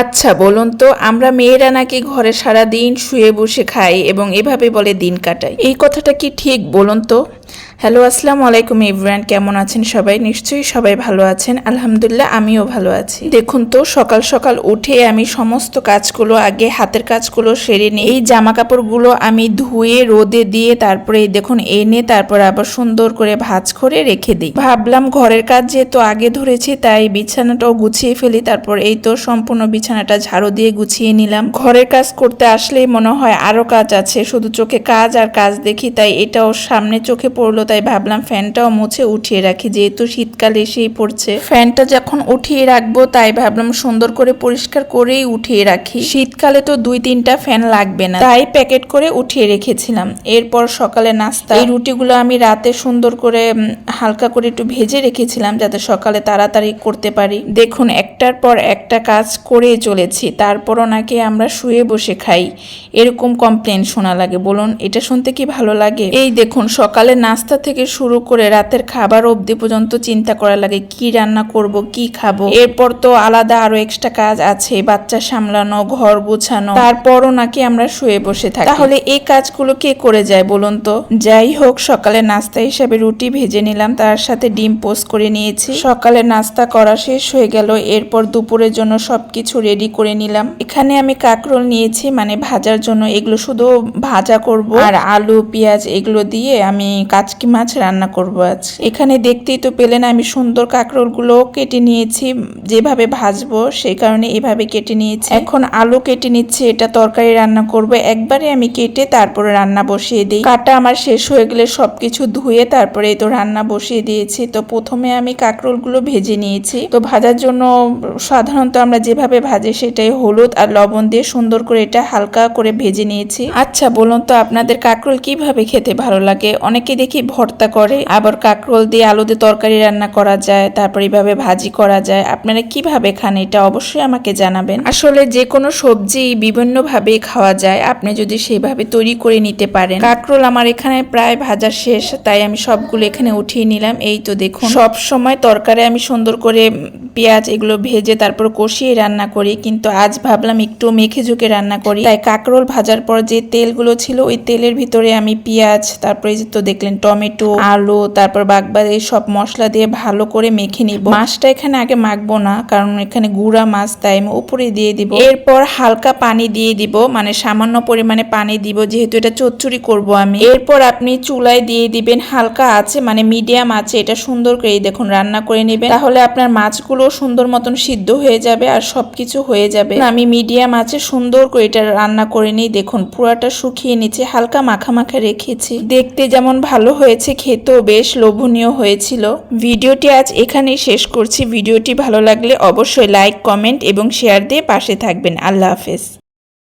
আচ্ছা বলুন তো, আমরা মেয়েরা নাকি ঘরে সারা দিন শুয়ে বসে খাই এবং এভাবে বলে দিন কাটাই। এই কথাটা কি ঠিক, বলুন তো? হ্যালো, আসসালামু আলাইকুম ইব্রান, কেমন আছেন সবাই? নিশ্চয়ই সবাই ভালো আছেন। আলহামদুলিল্লাহ, আমিও ভালো আছি। দেখুন তো, সকাল সকাল উঠে আমি সমস্ত কাজগুলো আগে হাতের কাজগুলো সেরে নিই এই জামা কাপড়গুলো আমি ধুয়ে, রোদে দিয়ে তারপরে দেখুন এনে তারপর আবার সুন্দর করে ভাঁজ করে রেখে দিই। ভাবলাম ঘরের কাজ যেহেতু আগে ধরেছি, তাই বিছানাটাও গুছিয়ে ফেলি। তারপর এই তো সম্পূর্ণ বিছানাটা ঝাড়ু দিয়ে গুছিয়ে নিলাম। ঘরের কাজ করতে আসলেই মনে হয় আরও কাজ আছে, শুধু চোখে কাজ আর কাজ দেখি, তাই এটাও সামনে চোখে পড়ল। তাই ভাবলাম ফ্যানটাও মুছে উঠিয়ে রাখি, যেহেতু শীতকাল এসেই পড়ছে। ফ্যানটা যখন উঠিয়ে রাখব, তাই ভাবলাম সুন্দর করে পরিষ্কার করেই উঠিয়ে রাখি। শীতকালে তো দুই তিনটা ফ্যান লাগবে না, তাই প্যাকেট করে উঠিয়ে রেখেছিলাম। এরপর সকালে নাস্তা, এই রুটিগুলো আমি রাতে সুন্দর করে হালকা করে একটু ভেজে রেখেছিলাম, যাতে সকালে তাড়াতাড়ি করতে পারি। দেখুন, একটার পর একটা কাজ করে চলেছি, তারপরও নাকি আমরা শুয়ে বসে খাই। এরকম কমপ্লেন শোনা লাগে, বলুন, এটা শুনতে কি ভালো লাগে? এই দেখুন, সকালে নাস্তা থেকে শুরু করে রাতের খাবার অবধি পর্যন্ত চিন্তা করা লাগে, কি রান্না করব, কি খাব। এরপর তো আলাদা আরও এক্সট্রা কাজ আছে, বাচ্চা সামলানো, ঘর গোছানো। তারপরও নাকি আমরা শুয়ে বসে থাকি। তাহলে এই কাজগুলো কে করে যায় বলুন তো? যাই হোক সকালে নাস্তা হিসাবে রুটি ভেজে নিলাম, তার সাথে ডিম পোস্ট করে নিয়েছি। সকালে নাস্তা করা শেষ হয়ে গেল, এরপর দুপুরের জন্য সবকিছু রেডি করে নিলাম। এখানে আমি কাকরোল নিয়েছি মানে ভাজার জন্য এগুলো শুধু ভাজা করব। আর আলু, পেঁয়াজ এগুলো দিয়ে আমি কাচকি মাছ রান্না করব আজ। এখানে দেখতেই তো পেলেন আমি সুন্দর কাকরোলগুলো কেটে নিয়েছি, যেভাবে ভাজবো সেই কারণে এভাবে কেটে নিয়েছি। এখন আলু কেটে নিচ্ছি, এটা তরকারি রান্না করব। একবারে আমি কেটে তারপরে রান্না বসিয়ে দিই। কাটা আমার শেষ হয়ে গেলে সবকিছু ধুয়ে তারপরে তো রান্না বসিয়ে দিয়েছি। তো প্রথমে আমি কাকরোলগুলো ভেজে নিয়েছি। তো ভাজার জন্য সাধারণত আমরা যেভাবে ভাজি সেটাই হলুদ আর লবণ দিয়ে সুন্দর করে এটা হালকা করে ভেজে নিয়েছি। আচ্ছা বলুন তো আপনাদের কাকরোল কীভাবে খেতে ভালো লাগে? অনেকে দেখি ভর্তা করে, আবার কাকরোল দিয়ে আলু দিয়ে তরকারি রান্না করা যায়, তারপর এইভাবে ভাজি করা যায়। আপনারা কীভাবে খান এটা অবশ্যই আমাকে জানাবেন। আসলে যে কোনো সবজি বিভিন্নভাবে খাওয়া যায়, আপনি যদি সেভাবে তৈরি করে নিতে পারেন। কাকরোল আমার এখানে প্রায় ভাজা শেষ, তাই আমি সবগুলো এখানে উঠিয়ে নিলাম। এই তো দেখুন সব সময় তরকারি আমি সুন্দর করে পেঁয়াজ এগুলো ভেজে তারপর কষিয়ে রান্না করি, কিন্তু আজ ভাবলাম একটু মেখে ঝুঁকে রান্না করি। তাই কাকরোল ভাজার পর যে তেলগুলো ছিল, ওই তেলের ভিতরে আমি পেঁয়াজ, তারপরে তো দেখলেন টমেটো আলু তারপর বাগবাদ এই সব মশলা দিয়ে ভালো করে মেখে নিব। মাছটা এখানে আগে মাখবো না কারণ এখানে গুঁড়া মাছ তাই আমি উপরে দিয়ে দিব। এরপর হালকা পানি দিয়ে দিব মানে সামান্য পরিমাণে পানি দিব যেহেতু এটা চচ্চড়ি করব আমি। এরপর আপনি চুলায় দিয়ে দিবেন হালকা আছে মানে মিডিয়াম আছে এটা সুন্দর করে দেখুন রান্না করে নেবেন। তাহলে আপনার মাছগুলো সুন্দর মতন সিদ্ধ হয়ে যাবে আর সবকিছু হয়ে যাবে। আমি মিডিয়াম আছে সুন্দর করে এটা রান্না করে নিই দেখুন পুরাটা শুকিয়ে নিচে হালকা মাখা মাখা রেখেছি। দেখতে যেমন ভালো হয়েছে, খেতেও বেশ লোভনীয় হয়েছিল। ভিডিওটি আজ এখানেই শেষ করছি। ভিডিওটি ভালো লাগলে অবশ্যই লাইক কমেন্ট এবং শেয়ার দিয়ে পাশে থাকবেন। আল্লাহ হাফেজ।